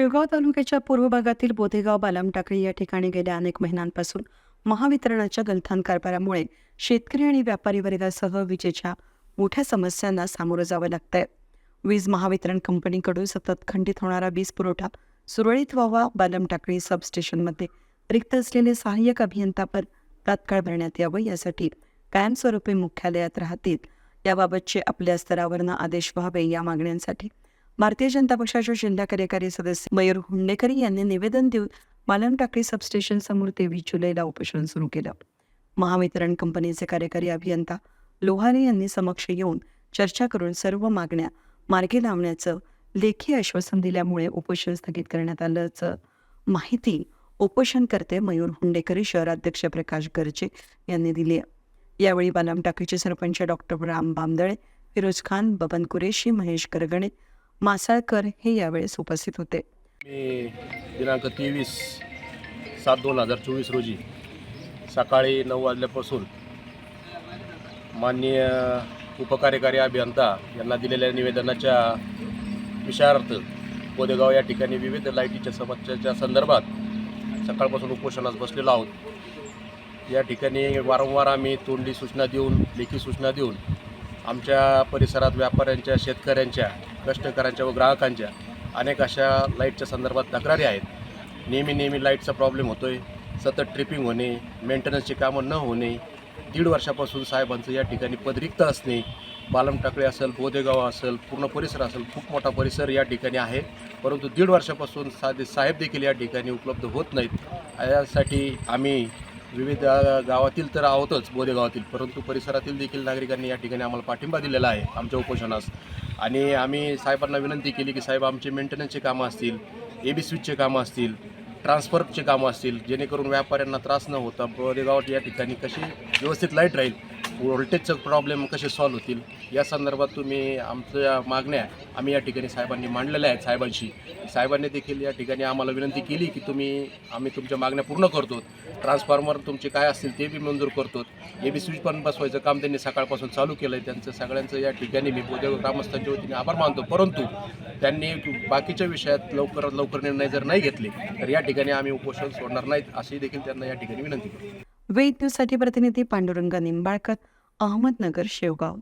शेवगाव तालुक्याच्या पूर्व भागातील बोधेगाव बालमटाकळी या ठिकाणी गेल्या अनेक महिन्यांपासून महावितरणाच्या गलथान कारभारामुळे शेतकरी आणि व्यापारी वर्गासह विजेच्या मोठ्या समस्यांना सामोरं जावं लागतंय. वीज महावितरण कंपनीकडून सतत खंडित होणारा वीज पुरवठा सुरळीत व्हावा बालमटाकळी सबस्टेशनमध्ये रिक्त असलेले सहाय्यक अभियंतापर तात्काळ भरण्यात यावं यासाठी कायमस्वरूपी मुख्यालयात राहतील. याबाबतचे आपल्या स्तरावरनं आदेश व्हावे या मागण्यांसाठी भारतीय जनता पक्षाचे जिल्हा कार्यकारी सदस्य मयूर हुंडेकर यांनी निवेदन देऊन मालम टाकळी सबस्टेशन समोर तेवीस जुलैला उपोषण सुरू केलं. महावितरण कंपनीचे कार्यकारी अभियंता लोहारे यांनी समक्ष येऊन चर्चा करून सर्व मागण्या मार्गी लावण्याचं लेखी आश्वासन दिल्यामुळे उपोषण स्थगित करण्यात आल्याचं माहिती उपोषणकर्ते मयूर हुंडेकरी शहराध्यक्ष प्रकाश गर्जे यांनी दिली यावेळी बालम टाकीचे सरपंच डॉक्टर राम बामदळे फिरोज खान बबन कुरेशी महेश करगणे मासाळकर हे यावेळेस उपस्थित होते. मी दिनांक तेवीस सात दोन हजार चोवीस रोजी सकाळी नऊ वाजल्यापासून माननीय उपकार्यकारी अभियंता यांना दिलेल्या निवेदनाच्या विषयार्थ बोदेगाव या ठिकाणी विविध लाईटीच्या समस्याच्या संदर्भात सकाळपासून उपोषणास बसलेलो आहोत. या ठिकाणी वारंवार आम्ही तोंडी सूचना देऊन लेखी सूचना देऊन आमच्या परिसरात व्यापाऱ्यांच्या शेतकऱ्यांच्या कष्टकऱ्यांच्या व ग्राहकांच्या अनेक अशा लाईटच्या संदर्भात तक्रारी आहेत. नेहमी नेहमी लाईटचा प्रॉब्लेम होतो आहे सतत ट्रिपिंग होणे मेंटेनन्सची कामं न होणे दीड वर्षापासून साहेबांचं या ठिकाणी पदरिक्त असणे बालमटाकळे असेल बोदेगाव असेल पूर्ण परिसर असेल खूप मोठा परिसर या ठिकाणी आहे. परंतु दीड वर्षापासून साधे साहेब देखील या ठिकाणी उपलब्ध होत नाहीत. यासाठी आम्ही विविध गावातील तर आहोतच बोदेगावातील. परंतु परिसरातील देखील नागरिकांनी या ठिकाणी आम्हाला पाठिंबा दिलेला आहे आमच्या उपोषणास. आणि आम्ही साहेबांना विनंती केली की साहेब आमचे मेंटेनन्सचे कामं असतील ए बी स्विचचे कामं असतील ट्रान्सफरचे कामं असतील जेणेकरून व्यापाऱ्यांना त्रास न होता बोदेगावात या ठिकाणी कशी व्यवस्थित लाइट राहील व्होल्टेजचं प्रॉब्लेम कसे सॉल्व्ह होतील? या संदर्भात तुम्ही आमच्या मागण्या आम्ही या ठिकाणी साहेबांनी मांडलेल्या आहेत साहेबांशी. साहेबांनी देखील या ठिकाणी आम्हाला विनंती केली की तुम्ही आम्ही तुमच्या मागण्या पूर्ण करतो. ट्रान्सफॉर्मर तुमचे काय असतील ते बी मंजूर करतो. ए बी स्विच पण बसवायचं काम त्यांनी सकाळपासून चालू केलं आहे त्यांचं सगळ्यांचं या ठिकाणी मी बोदेव ग्रामस्थांच्या वतीने आभार मानतो. परंतु त्यांनी बाकीच्या विषयात लवकरात लवकर निर्णय जर नाही घेतले तर या ठिकाणी आम्ही उपोषण सोडणार नाहीत अशी देखील त्यांना या ठिकाणी विनंती करतो. वेद न्यूजसाठी प्रतिनिधी पांडुरंग निंबाळकर अहमदनगर शेवगाव.